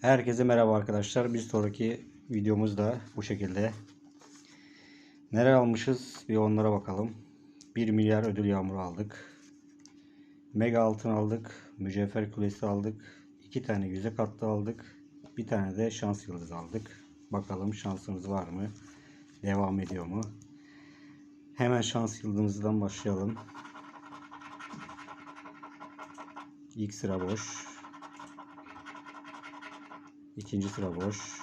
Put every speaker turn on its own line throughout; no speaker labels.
Herkese merhaba arkadaşlar. Bir sonraki videomuz da bu şekilde. Neler almışız bir onlara bakalım. 1 milyar ödül yağmuru aldık. Mega altın aldık. Mücevher kulesi aldık. 2 tane yüze katlı aldık. Bir tane de şans yıldızı aldık. Bakalım şansımız var mı? Devam ediyor mu? Hemen şans yıldızımızdan başlayalım. İlk sıra boş. İkinci sıra boş.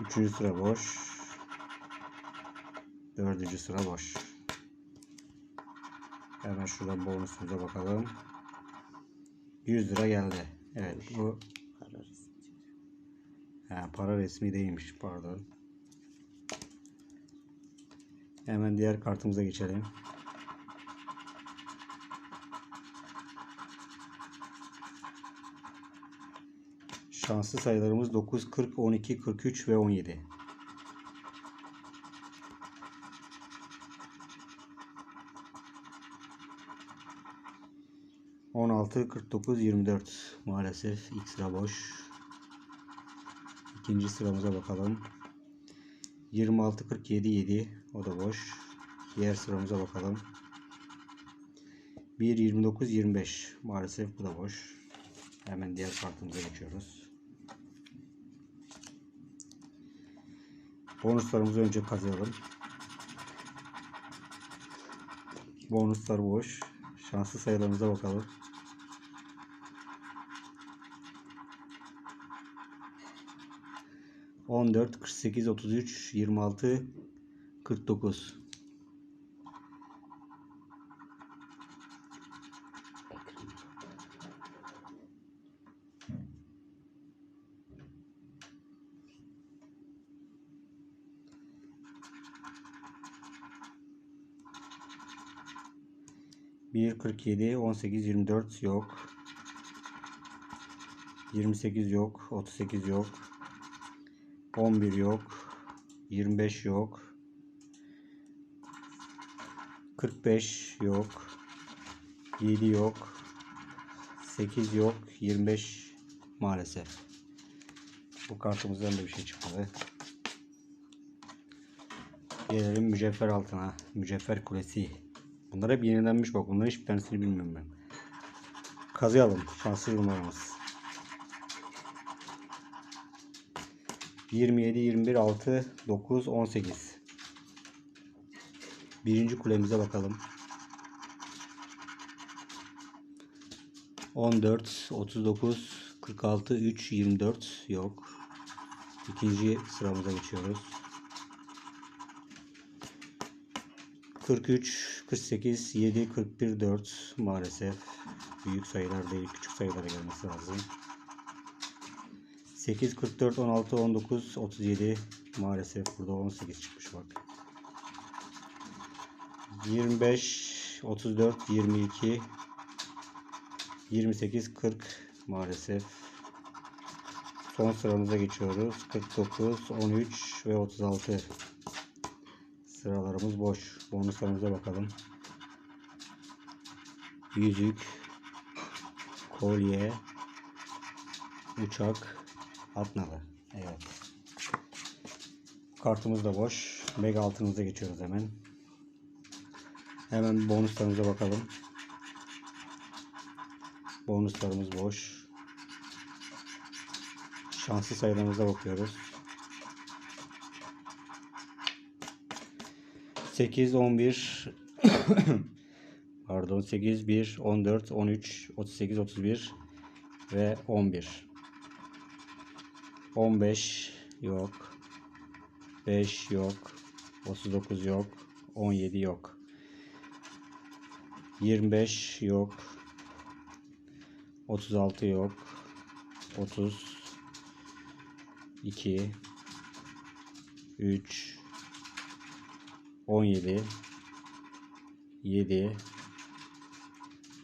Üçüncü sıra boş. Dördüncü sıra boş. Hemen şuradan bonusumuza bakalım. 100 lira geldi. Evet bu ha, para resmi değilmiş pardon. Hemen diğer kartımıza geçelim. Şanslı sayılarımız 9, 40, 12, 43 ve 17. On altı, kırk dokuz, yirmi dört. Maalesef ilk sıra boş. İkinci sıramıza bakalım. 26, 47, 7. O da boş. Diğer sıramıza bakalım. 1, 29, 25. Maalesef bu da boş. Hemen diğer kartımıza geçiyoruz. Bonuslarımızı önce kazıyalım. Bonuslar boş. Şanslı sayılarımıza bakalım. On dört, kırk sekiz, otuz üç, yirmi altı, kırk dokuz. Bir, kırk yedi, on sekiz, yirmi dört yok. Yirmi sekiz yok, otuz sekiz yok. On bir yok. Yirmi beş yok. Kırk beş yok. Yedi yok. Sekiz yok. Yirmi beş maalesef. Bu kartımızdan da bir şey çıkmadı. Gelelim mücevher altına. Mücevher kulesi. Bunlar hep yenilenmiş bak. Bunların hiçbir tanesini bilmiyorum ben. Kazıyalım. Şanslı numaramız. 27, 21, 6, 9, 18. Birinci kulemize bakalım. 14, 39, 46, 3, 24 yok. İkinci sıramıza geçiyoruz. 43, 48, 7, 41, 4 maalesef büyük sayılar değil küçük sayılara gelmesi lazım. 8, 44, 16, 19, 37 maalesef burada 18 çıkmış bak. 25, 34, 22, 28, 40 maalesef. Son sıramıza geçiyoruz. 49, 13 ve 36. Sıralarımız boş. Bonuslarımıza bakalım. Yüzük, kolye, uçak, atnalı. Evet. Kartımız da boş. Mega altınımıza geçiyoruz hemen. Hemen bonuslarımıza bakalım. Bonuslarımız boş. Şanslı sayılarımıza bakıyoruz. 8, 11 pardon 8, 1, 14, 13, 38, 31 ve 11 15 yok 5 yok 39 yok 17 yok. 25 yok 36 yok 30 2 3 17 7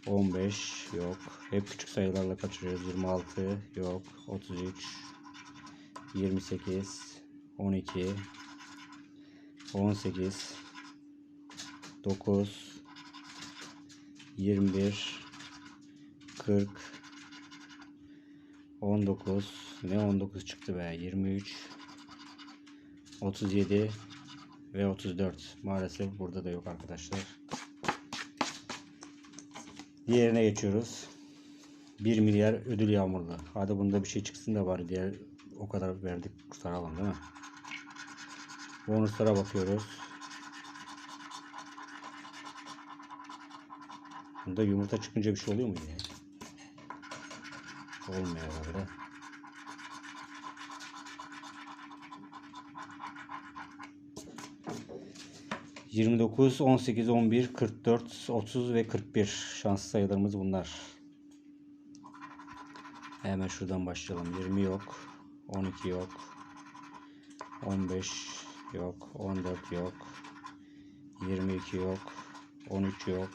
15 yok. Hep küçük sayılarla kaçırıyoruz. 26 yok. 33 28 12 18 9 21 40 19 ne 19 çıktı be? 23 37 ve 34 maalesef burada da yok arkadaşlar. Diğerine geçiyoruz. 1 milyar ödül yağmurlu. Hadi bunda bir şey çıksın da bari diğer o kadar verdik kurtaralım değil mi? Bonuslara bakıyoruz. Bunda yumurta çıkınca bir şey oluyor mu ya olmuyor herhalde. Yirmi dokuz, on sekiz, on bir, kırk dört, otuz ve kırk bir şans sayılarımız bunlar. Hemen şuradan başlayalım. 20 yok. 12 yok. 15 yok. 14 yok. 22 yok. 13 yok.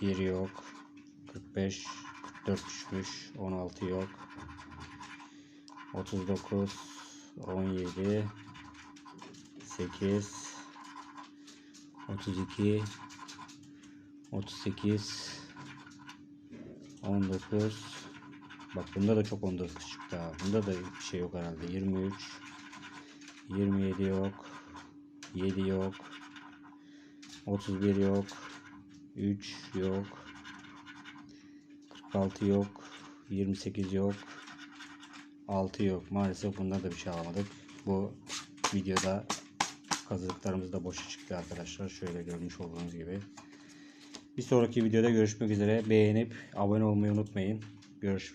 1 yok. 45 44 düşmüş. 16 yok. 39 17 8 32 38 19 Bak bunda da çok 19 çıktı ha. Bunda da bir şey yok herhalde. 23 27 yok. 7 yok. 31 yok. 3 yok. 46 yok. 28 yok. 6 yok. Maalesef bundan da bir şey alamadık. Bu videoda kazıklarımız da boşa çıktı arkadaşlar. Şöyle görmüş olduğunuz gibi. Bir sonraki videoda görüşmek üzere. Beğenip abone olmayı unutmayın. Görüşürüz.